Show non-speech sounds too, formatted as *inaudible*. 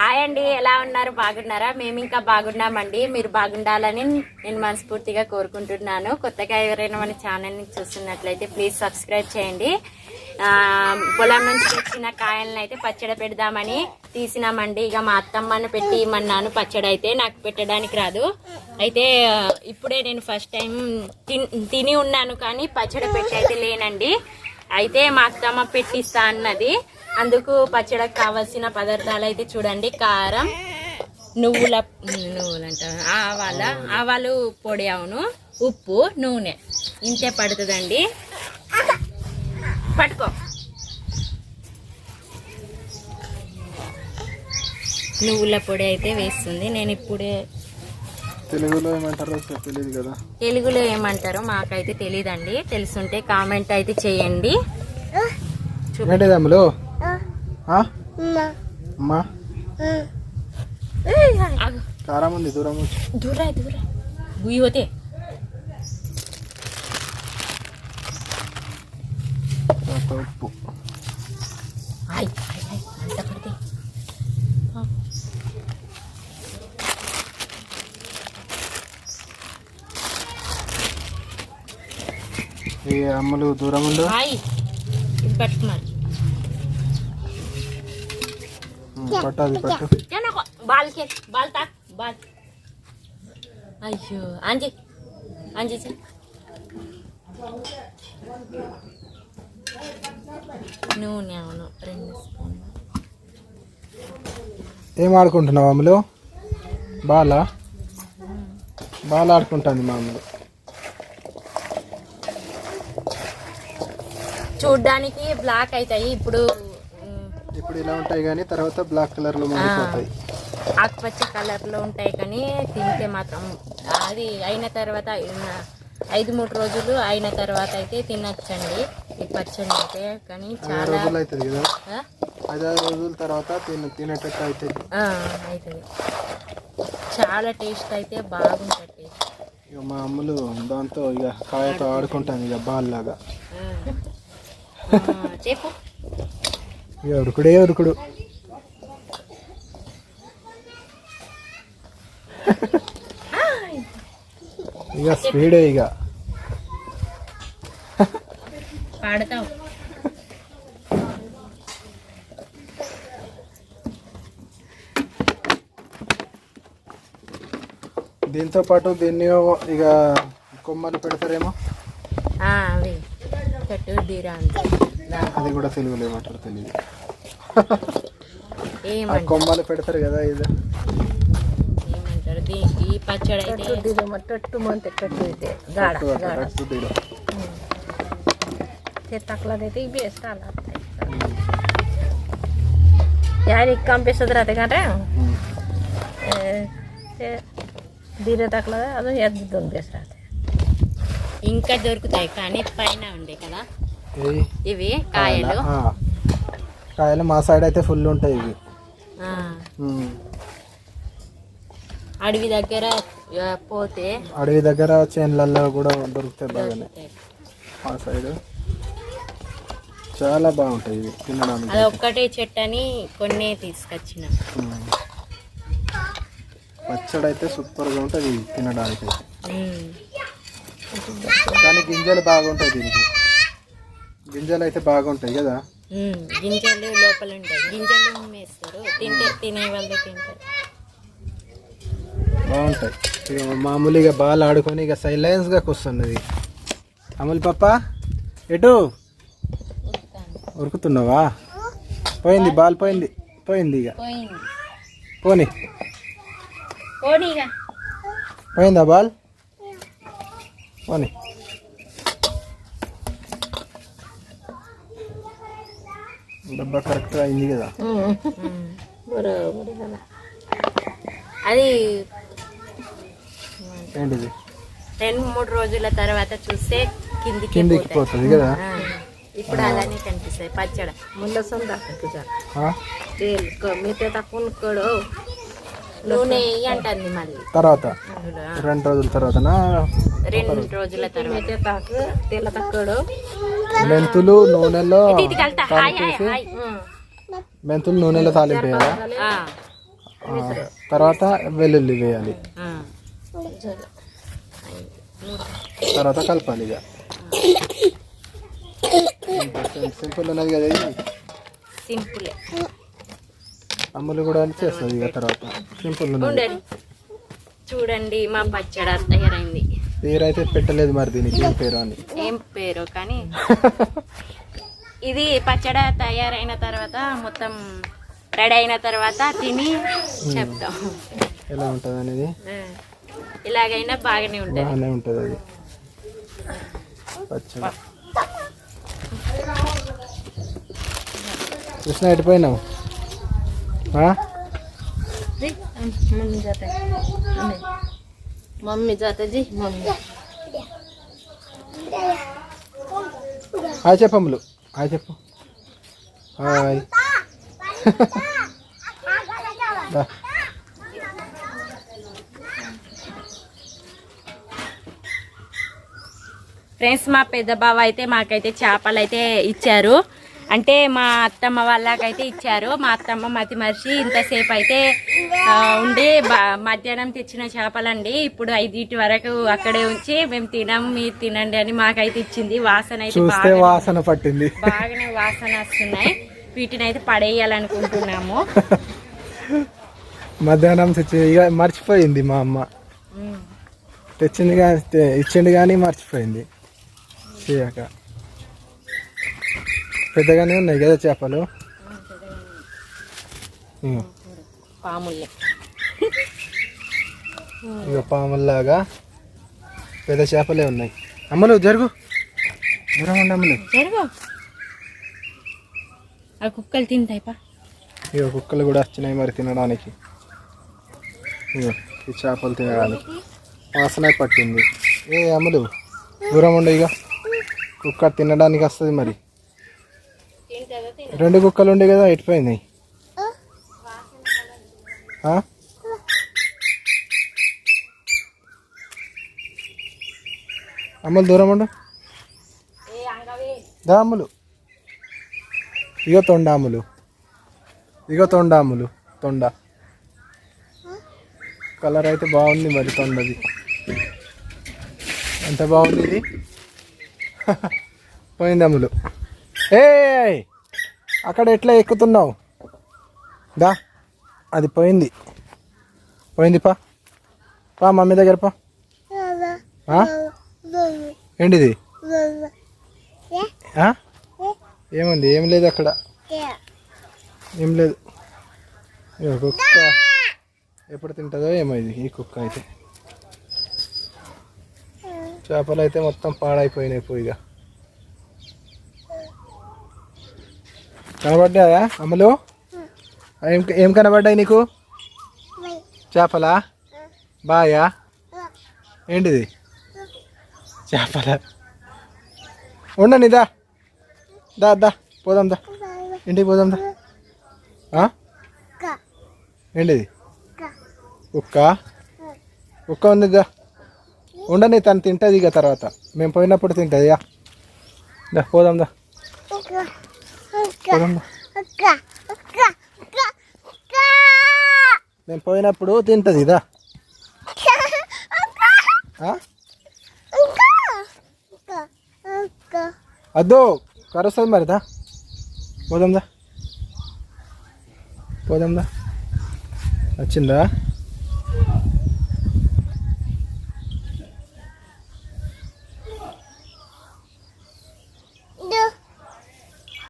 Hi అండి ఎలా ఉన్నారు? బాగున్నారా? మేము ఇంకా బాగున్నామండి. మీరు బాగుండాలని నేను మనస్ఫూర్తిగా కోరుకుంటున్నాను. కొత్తగా ఎవరైనా మన ఛానల్ని చూస్తున్నట్లయితే ప్లీజ్ సబ్స్క్రైబ్ చేయండి. పొలం నుంచి తెచ్చిన కాయలను అయితే పచ్చడి పెడదామని తీసినామండి. ఇక మా అత్తమ్మను పెట్టి ఇమ్మన్నాను. పచ్చడి అయితే నాకు పెట్టడానికి రాదు. అయితే ఇప్పుడే నేను ఫస్ట్ టైం తిన్- తిని ఉన్నాను కానీ పచ్చడి పెట్టి అయితే లేనండి. అయితే మా అత్తమ్మ పెట్టిస్తా అన్నది. అందుకు పచ్చడికి కావాల్సిన పదార్థాలు అయితే చూడండి. కారం నువ్వుల నువ్వులంట ఆవాల ఆవాలు పొడి అవును ఉప్పు నూనె. ఇంతే పడుతుందండి. పట్టుకో. నువ్వుల పొడి అయితే వేస్తుంది. నేను ఇప్పుడే తెలుగులో ఏమంటారో తెలియదు కదా. తెలుగులో ఏమంటారో మాకైతే తెలియదండి తెలుసుంటే కామెంట్ అయితే చేయండి. ఆ? అమ్మా కారం దూరం దూరా దూరా. గుయ్యి హాయ్ అమ్మలు దూరం ఉండవు పెట్టుకున్నారు బాల్కే బాల్ బాల్ అవును ఏం ఆడుకుంటున్నావు అమ్ములు బాల? బాల ఆడుకుంటాను మా చూడ్డానికి బ్లాక్ అవుతాయి ఇప్పుడు ఇలా ఉంటాయి కానీ తర్వాత బ్లాక్ కలర్లో మారిపోతాయి. ఆకుపచ్చ కలర్లో ఉంటాయి కానీ తింటే మాత్రం అది అయిన తర్వాత ఐదు మూడు రోజులు అయిన తర్వాత అయితే తినచ్చండి. ఈ పచ్చడి అయితే కానీ చాలా రోజులు అవుతుంది కదా? ఐదారు రోజుల తర్వాత తిన తినేటట్టు అవుతుంది అవుతుంది చాలా టేస్ట్ అయితే బాగుంటుంది. టేస్ట్ ఇక మా అమ్ములు దాంతో ఇక కాయతో ఆడుకుంటాను ఇక బాల్ లాగా చెప్పు. ఇక ఉరుకుడే ఉరుకుడు. ఇక స్పీడే ఇక. పాడతావు దీంతో పాటు దీన్ని ఇక కొమ్మలు పెడతారేమో. అవి. పెట్టు అంతే అది. కూడా తెలుగులో ఏమంటారు కొమ్మలు పెడతారు కదా ఇది. ఏమంటారు? ఈ అయితే గాడ రాతే తక్కువ అది ఎద్దు దొంగేస్తారు ఇంకా దొరుకుతాయి కానీ పైన ఉండే కదా ఇవి కాయలు. కాయలు మా సైడ్ అయితే ఫుల్ ఉంటాయి ఇవి. అడవి దగ్గర పోతే అడవి దగ్గర చేన్లలో కూడా దొరుకుతాయి బాగానే. మా సైడ్ చాలా బాగుంటాయి ఇవి తినడానికి అది ఒక్కటే చెట్టు అని కొన్ని తీసుకొచ్చిన. పచ్చడి అయితే సూపర్గా ఉంటుంది తినడానికి. కానీ గింజలు బాగుంటాయి దీనికి. గింజలు అయితే బాగుంటాయి కదా? గింజలు లోపల ఉంటాయి. గింజలు ఉమ్మేస్తారు. తింటే తినే వాళ్ళు తింటారు. బాగుంటాయి. ఇక మామూలుగా బాల్ ఆడుకొని ఇక సైలెన్స్గా కూర్చున్నది. అమలు పప్ప ఎటు? ఉరుకుతున్నావా? పోయింది బాల్ పోయింది పోయింది ఇక పోయింది. పోని. పోయిందా బాల్? పోనీ. డబ్బా కరెక్ట్గా అయింది కదా. అది ఏంటిది? రెండు మూడు రోజుల తర్వాత చూస్తే కిందికి కిందికి పోతుంది కదా? ఇప్పుడు అలానే కనిపిస్తాయి. పచ్చడ. ముందు సొంత మిగతా తక్కువ కూడా నూనె అంటుంది మళ్ళీ. తర్వాత. రెండు రోజుల తర్వాతనా? రెండు రోజుల తర్వాత. తెల్ల మెంతులు నూనెలో మెంతులు నూనెలో తాలింపు తర్వాత వెల్లుల్లి వేయాలి. తర్వాత కలపాలి ఇక. సింపుల్ ఉన్నది కదా ఇది. సింపుల్. అమ్ములు కూడా చేస్తుంది ఇక తర్వాత. సింపుల్ ఉన్నది. చూడండి మా పచ్చడి తయారైంది. పేరు అయితే పెట్టలేదు మరి దీనికి ఏం పేరు అని ఏం పేరు కానీ ఇది పచ్చడి తయారైన తర్వాత మొత్తం రెడీ అయిన తర్వాత తిని చెప్తాం ఎలా ఉంటుంది అనేది. ఇలాగైనా బాగానే ఉంటుంది బాగానే ఉంటుంది అది పచ్చడి కృష్ణ ఎటుపోయినావు ఆ? મમ્મી જાતે જી મમ્મી హాయ్ చెప్పమ్ములు హాయ్ చెప్పు. హాయ్. ఫ్రెండ్స్ మా పెద్ద బావ అయితే మాకైతే చేపలు అయితే ఇచ్చారు. అంటే మా అత్తమ్మ వాళ్ళకైతే ఇచ్చారు. మా అత్తమ్మ మతి మరిచి ఇంతసేపు అయితే ఉండి మధ్యాహ్నం తెచ్చిన చేపలండి. ఇప్పుడు ఐదింటి వరకు అక్కడే ఉంచి మేము తినాం మీరు తినండి అని మాకైతే ఇచ్చింది. వాసన అయితే వాసన పట్టింది. బాగానే వాసన వస్తున్నాయి. వీటిని అయితే పడేయాలనుకుంటున్నాము. మధ్యాహ్నం తెచ్చి ఇక మర్చిపోయింది మా అమ్మ. తెచ్చింది కానీ ఇచ్చింది కానీ మర్చిపోయింది. చేయక. పెద్దగానే ఉన్నాయి కదా చేపలు? ఇగో. పాముల్ని ఇక పాముల్లాగా పెద్ద చేపలే ఉన్నాయి. అమ్మలు జరుగు. దూరం ఉండి అమ్మలు జరుగు. ఆ కుక్కలు తింటాయి పా. ఇక కుక్కలు కూడా వచ్చినాయి మరి తినడానికి. ఈ చేపలు తినడానికి. వాసన పట్టింది. ఏ అమ్మలు దూరం ఉండే ఇక కుక్క తినడానికి వస్తుంది మరి. రెండు కుక్కలు ఉండే కదా ఎట్టిపోయింది? అమ్మలు దూరం ఉండు. దాములు ఇగో తొండాములు ఇగో తొండాములు తొండ. కలర్ అయితే బాగుంది మరి తొండది. ఎంత బాగుంది ఇది? *laughs* పోయిందమ్ములు ఏ అక్కడ ఎట్లా ఎక్కుతున్నావు? దా అది పోయింది. పోయింది పా. పా మమ్మీ దగ్గర పా. ఏంటిది? ఏముంది? ఏం లేదు అక్కడ. ఏం లేదు. కుక్క. ఎప్పుడు తింటుందో ఏమో ఇది ఈ కుక్క అయితే. చేపలు అయితే మొత్తం పాడైపోయినాయి పోయిగా కనబడ్డాయా? అమ్మలు ఏం ఏం కనబడ్డాయి నీకు? చేపలా? బాయా? ఏంటిది? చేపల? ఉండండి దా. దా దా. పోదాం దా. ఇంటికి పోదాం దా. ఆ? ఏంటిది? కుక్క కుక్క ఉంది దా. ఉండని తను తింటుంది ఇక తర్వాత. మేము పోయినప్పుడు తింటుంది ఇక దా పోదాం దా. మేము పోయినప్పుడు తింటుంది దా ఆ? అద్దో కరుస్తుంది మరి దా. పోదాం దా. పోదాం దా. వచ్చిందా?